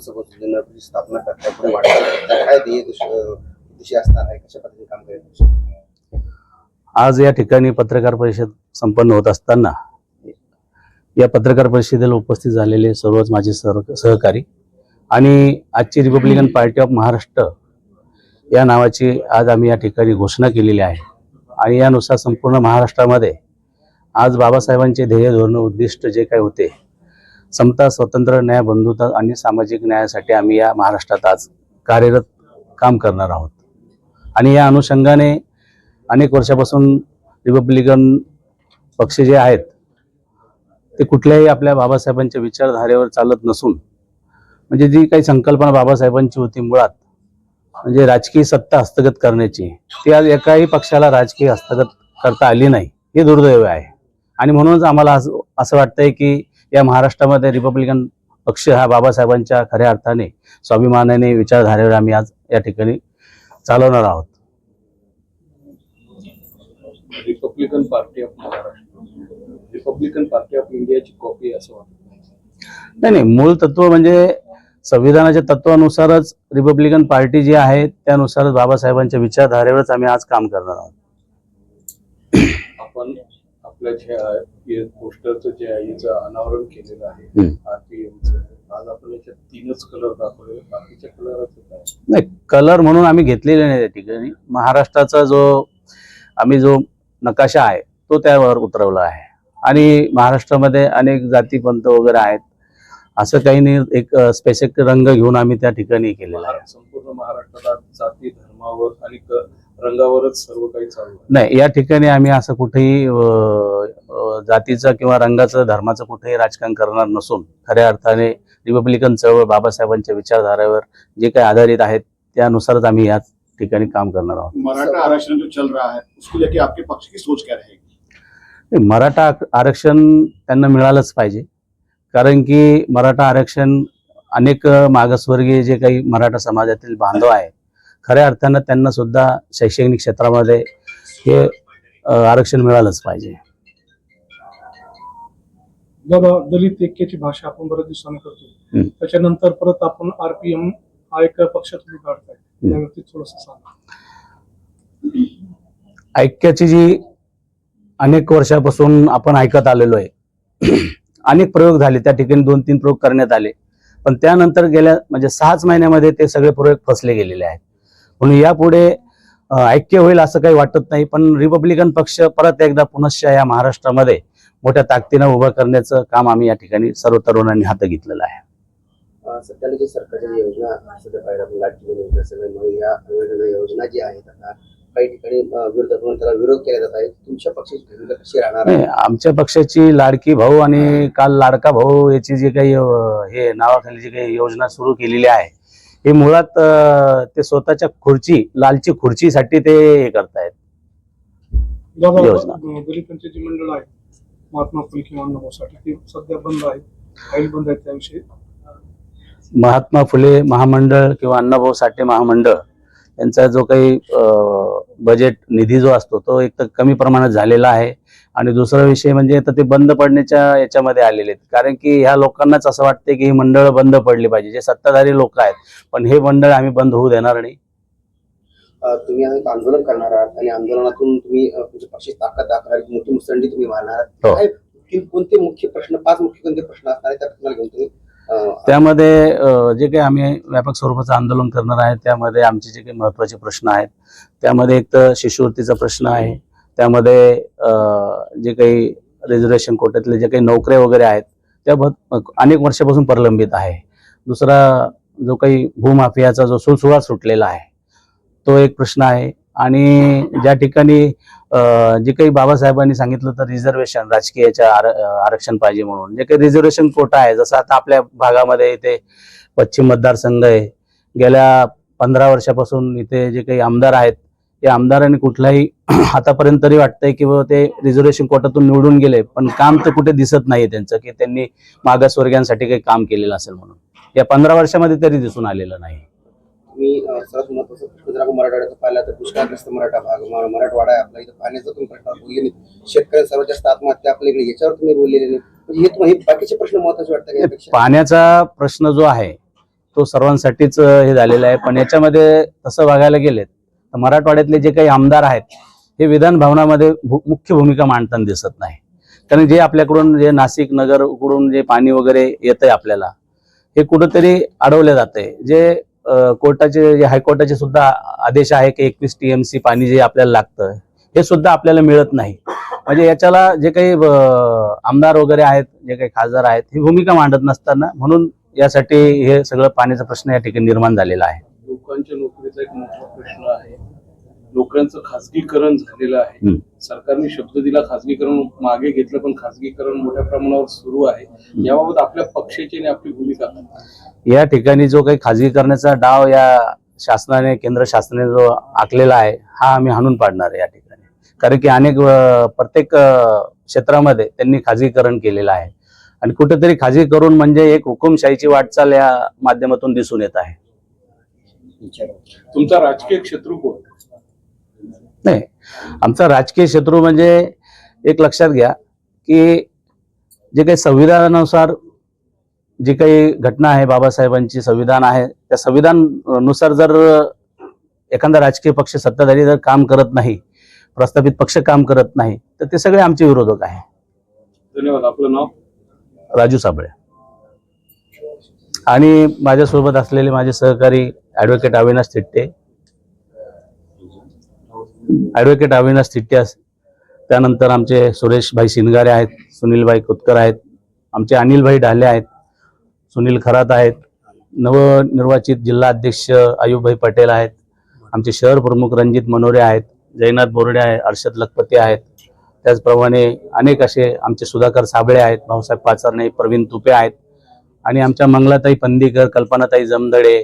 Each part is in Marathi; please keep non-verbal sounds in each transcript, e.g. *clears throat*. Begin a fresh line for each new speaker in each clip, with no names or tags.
दिवसापासून स्थापना करताय पुढे काय ध्येय दिशा असणार आहे? कशा पद्धतीने काम करेल?
आज या ठिकाणी पत्रकार परिषद संपन्न होत असताना या पत्रकार परिषदेला उपस्थित झालेले सर्वच माझे सर सहकारी आणि आजची रिपब्लिकन पार्टी ऑफ महाराष्ट्र या नावाची आज आम्ही या ठिकाणी घोषणा केलेली आहे. आणि यानुसार संपूर्ण महाराष्ट्रामध्ये आज बाबासाहेबांचे ध्येय धोरण उद्दिष्ट जे काही होते समता स्वतंत्र न्याय बंधुता आणि सामाजिक न्यायासाठी आम्ही या महाराष्ट्रात आज कार्यरत काम करणार आहोत. आणि या अनुषंगाने अनेक वर्षापासून रिपब्लिकन पक्ष जे आहेत ते कुठल्याही आपल्या बाबासाहेबांच्या विचारधारेवर चालत नसून म्हणजे जी काही संकल्पना बाबासाहेबांची होती मुळात म्हणजे राजकीय सत्ता हस्तगत करण्याची ती आज एकाही पक्षाला राजकीय हस्तगत करता आली नाही हे दुर्दैव आहे. आणि म्हणूनच आम्हाला असं वाटतंय की या महाराष्ट्रामध्ये रिपब्लिकन पक्ष हा बाबासाहेबांच्या खऱ्या अर्थाने स्वाभिमानाने विचारधारेवर आम्ही आज या ठिकाणी चालवणार आहोत.
Republican party of Maharashtra Republican party of इंडियाची कॉपी असं वाटतं
नाही. नाही मूळ तत्व म्हणजे संविधानाच्या तत्वानुसारच रिपब्लिकन पार्टी जी आहे त्यानुसारच बाबासाहेबांच्या विचारधारेवरच आम्ही आज काम करणार आहोत.
आपण आपल्या जे पोस्टरचं जे आहे याचं अनावरण केलेलं आहे. आरपीएमचं आज आपण याच्यात तीनच कलर दाखवले. बाकीच्या कलराचं काय?
नाही कलर म्हणून आम्ही घेतलेले नाही त्या ठिकाणी. महाराष्ट्राचा जो आम्ही जो नकाशा आहे तो त्यावर उतरवला आहे. आणि महाराष्ट्रामध्ये अनेक जातीपंथ वगैरे आहेत. असं काही नाही एक स्पेसिफिक रंग घेऊन आम्ही त्या ठिकाणी केलेलं आहे.
संपूर्ण महाराष्ट्रात जाती धर्मावर आणि क- रंगावरच सर्व काही चालू
नाही या ठिकाणी आम्ही असं कुठेही जातीचं किंवा रंगाचं धर्माचं कुठेही राजकारण करणार नसून खऱ्या अर्थाने रिपब्लिकन चळवळ बाबासाहेबांच्या विचारधारेवर जे काही आधारित आहेत त्यानुसारच आम्ही या ठिकाणी काम करणार आहोत.
मराठा आरक्षण जो चल रहा है उसको लेके आपके पक्ष की सोच क्या रहेगी?
मराठा आरक्षण त्यांना मिळालंच पाहिजे कारण की मराठा आरक्षण अनेक मागासवर्गीय जे काही मराठा समाजातील बांधव आहे खऱ्या अर्थानं त्यांना सुद्धा शैक्षणिक क्षेत्रामध्ये हे आरक्षण मिळालंच पाहिजे.
दलित ऐक्याची भाषा आपण बऱ्याच दिवसांनी करतो. त्याच्यानंतर परत आपण आरपीएम हा एक पक्ष तुम्ही काढताय. त्यावरती थोडस सांगा.
ऐक्याची जी अनेक वर्षापासून आपण ऐकत आलेलो आहे अनेक प्रयोग झाले त्या ठिकाणी दोन तीन प्रयोग करण्यात आले. पण त्यानंतर गेल्या म्हणजे सहाच महिन्यामध्ये ते सगळे प्रयोग फसले गेलेले आहेत. म्हणून यापुढे ऐक्य होईल असं काही वाटत नाही पण रिपब्लिकन पक्ष परत एकदा पुनश्च या महाराष्ट्रामध्ये मोठ्या ताकदीनं उभं करण्याचं काम आम्ही या ठिकाणी सर्व तरुणांनी हाती घेतलेलं आहे.
सध्याला जी ज्या योजना सध्या पाहिजे या वेगवेगळ्या योजना जी आहेत आता काही ठिकाणी त्याला विरोध केला जात आहे. तुमच्या पक्षाची भूमिका कशी राहणार आहे?
आमच्या पक्षाची लाडकी भाऊ आणि काल लाडका भाऊ याची जी काही हे नावाखाली जी काही योजना सुरू केलेली आहे हे मुळात ते स्वतःच्या खुर्ची लालची खुर्चीसाठी ते हे करतायत.
दादा
योजना.
अं, दलितांचे जे मंडळ आहे. महात्मा फुले किंवा अण्णाभाऊसाठी ते सध्या बंद आहे फाईल बंद आहे त्याविषयी.
महात्मा फुले महामंडळ किंवा अण्णाभाऊ साठे महामंडळ यांचा जो काही बजेट निधी जो असतो तो एक तर कमी प्रमाणात झालेला आहे. आणि दुसरा विषय म्हणजे तर ते बंद पडण्याच्या याच्यामध्ये आलेले आहेत. कारण की ह्या लोकांनाच असं वाटते की ही मंडळ बंद पडली पाहिजे. जे सत्ताधारी लोक आहेत पण हे मंडळ आम्ही बंद होऊ देणार नाही.
तुम्ही आता आंदोलन करणार आहात आणि आंदोलनातून तुम्ही तुमच्या पक्षाची ताकद दाखवणार मोठी मुसंडी तुम्ही मारणार आहात.
हो.
कोणते मुख्य प्रश्न पाच मुख्य कोणते प्रश्न असणार आहेत त्या प्रश्नाला घेऊन तुम्ही
त्यामध्ये जे काही आम्ही व्यापक स्वरूपाचं आंदोलन करणार आहे त्यामध्ये आमचे जे काही महत्त्वाचे प्रश्न आहेत त्यामध्ये एक तर शिष्यवृत्तीचा प्रश्न आहे त्यामध्ये जे काही रिझर्वेशन कोट्यातले जे काही नोकऱ्या वगैरे आहेत त्या बहुत अनेक वर्षापासून प्रलंबित आहे. दुसरा जो काही भूमाफियाचा जो सुळसुळा सुटलेला आहे तो एक प्रश्न आहे. आणि ज्या ठिकाणी जे काही बाबासाहेबांनी सांगितलं तर रिझर्वेशन राजकीयाच्या आर- आरक्षण पाहिजे म्हणून. जे काही रिझर्वेशन कोटा आहे जसं आता आपल्या भागामध्ये इथे पश्चिम मतदारसंघ आहे. गेल्या पंधरा वर्षापासून इथे जे काही आमदार आहेत या आमदारांनी कुठलाही *clears throat* आतापर्यंत तरी वाटतंय की ते रिझर्वेशन कोटातून निवडून गेले पण काम तर कुठे दिसत नाहीये त्यांचं की त्यांनी मागासवर्गीयांसाठी काही काम केलेलं असेल म्हणून. या पंधरा वर्षामध्ये तरी दिसून आलेलं नाही.
सर्वात महत्त्वाचा पाहिला तर दुष्काळग्रस्त मराठा भाग मराठवाडा आहे आपला इथं पाण्याचा तुम्ही प्रश्न बोलले नाही शेतकऱ्यांना सर्वात जास्त आत्महत्या आपल्याकडे याच्यावर तुम्ही बोललेले नाही. म्हणजे हे बाकीचे प्रश्न महत्त्वाचे
पाण्याचा प्रश्न जो आहे तो सर्वांसाठीच हे झालेला आहे. पण याच्यामध्ये तसं बघायला गेले तर मराठवाड्यातले जे काही आमदार आहेत हे विधान भवनामध्ये भू- मुख्य भूमिका मांडताना दिसत नाही. कारण जे आपल्याकडून जे नाशिक नगर उकडून जे पाणी वगैरे येतंय आपल्याला हे कुठंतरी अडवलं जातंय. जे कोर्टाचे जे हायकोर्टाचे सुद्धा आदेश आहे की एकवीस टीएमसी पाणी जे आपल्याला लागतं हे सुद्धा आपल्याला मिळत नाही. म्हणजे याच्याला जे काही आमदार वगैरे आहेत जे काही खासदार आहेत ही भूमिका मांडत नसताना म्हणून यासाठी हे सगळं पाण्याचा प्रश्न या ठिकाणी निर्माण झालेला आहे.
नोकरीचा एक मोठा प्रश्न आहे. नोकऱ्यांचं खासगीकरण झालेलं आहे. सरकारने शब्द दिला खासगीकरण मागे घेतलं पण खासगीकरण मोठ्या प्रमाणावर सुरू आहे. याबाबत आपल्या पक्षाची आणि आपली भूमिका?
या ठिकाणी जो काही खाजगीकरणाचा डाव या शासनाने केंद्र शासनाने जो आखलेला आहे हा आम्ही हाणून पाडणार आहे या ठिकाणी. कारण की अनेक प्रत्येक क्षेत्रामध्ये त्यांनी खाजगीकरण केलेलं आहे. आणि कुठेतरी खाजगी करून म्हणजे एक हुकुमशाहीची वाटचाल या माध्यमातून दिसून येत आहे.
तुमचा राजकीय क्षेत्र कोण?
नाही आमचा राजकीय शत्रू म्हणजे एक लक्षात घ्या की जे काही संविधानानुसार जी काही घटना आहे बाबासाहेबांची संविधान आहे त्या संविधाननुसार जर एखादा राजकीय पक्ष सत्ताधारी जर काम करत नाही प्रस्थापित पक्ष काम करत नाही तर ते सगळे आमचे विरोधक आहे.
धन्यवाद. आपलं नाव?
राजू साबळे. आणि माझ्यासोबत असलेले माझे सहकारी ॲडव्होकेट अविनाश थिट्टे ॲडव्होकेट अविनाश थिट्टे त्यानंतर आमचे सुरेशभाई शिनगारे आहेत सुनीलभाई कुतकर आहेत आमचे अनिलभाई ढाले आहेत सुनील खरात आहेत नवनिर्वाचित जिल्हा अध्यक्ष आयुबभाई पटेल आहेत आमचे शहर प्रमुख रणजित मनोरे आहेत जयनाथ बोर्डे आहे अर्षद लखपती आहेत. त्याचप्रमाणे अनेक असे आमचे सुधाकर साबळे आहेत भाऊसाहेब पाचरणे प्रवीण तुपे आहेत. आणि आमच्या मंगलाताई पंदीकर कल्पनाताई जमदडे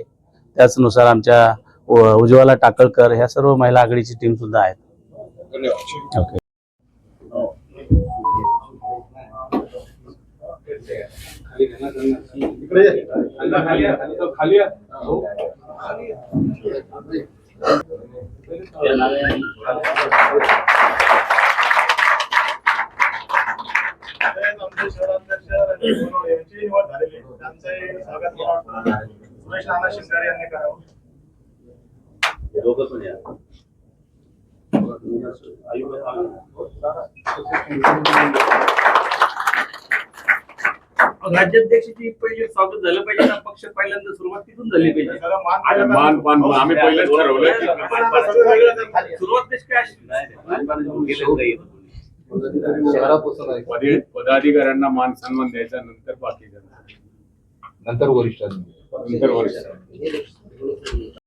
त्याचनुसार आमच्या उज्ज्वला टाकळकर ह्या सर्व महिला आघाडीची टीम सुद्धा आहेत. ओके
खाली
यांनी करावं
राज्याध्यक्षाची पहिले स्वागत झालं पाहिजे ना पक्ष पहिल्यांदा सुरुवात तिथून झाली पाहिजे.
मान
मान मान मान. आम्ही पहिलेच ठरवलंय.
सुरुवात कशी काय अशी?
पदी- पदाधिकाऱ्यांना मान सन्मान द्यायचा नंतर बाकी
नंतर वरिष्ठांनी.
Intervals.